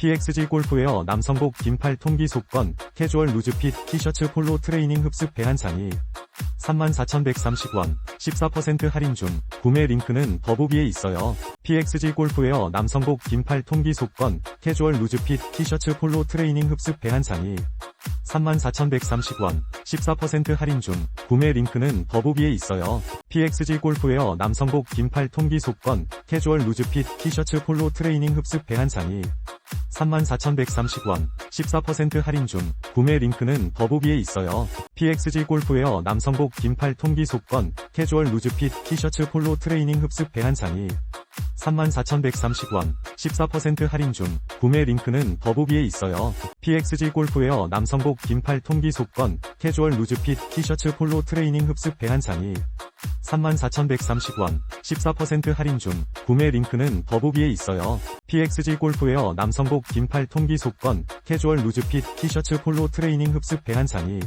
PXG 골프웨어 남성복 긴팔 통기 속건 캐주얼 루즈핏 티셔츠 폴로 트레이닝 흡습 배한장이 34,130원 14% 할인 중 구매 링크는 더보기에 있어요. PXG 골프웨어 남성복 긴팔 통기 속건 캐주얼 루즈핏 티셔츠 폴로 트레이닝 흡습 배한장이 34,130원 14% 할인 중 구매 링크는 더보기에 있어요. PXG 골프웨어 남성복 긴팔 통기 속건 캐주얼 루즈핏 티셔츠 폴로 트레이닝 흡습 배한장이 34,130원 14% 할인 중 구매 링크는 더보기에 있어요. PXG 골프웨어 남성복 긴팔 통기 속건 캐주얼 루즈핏 티셔츠 폴로 트레이닝 흡습 배한장이 34,130원 14% 할인 중 구매 링크는 더보기에 있어요. PXG 골프웨어 남성복 긴팔 통기 속건 캐주얼 루즈핏 티셔츠 폴로 트레이닝 흡습 배한장이 34,130원 14% 할인 중 구매 링크는 더보기에 있어요. PXG 골프웨어 남성복 긴팔 통기 속건 캐주얼 루즈핏 티셔츠 폴로 트레이닝 흡습 배한장이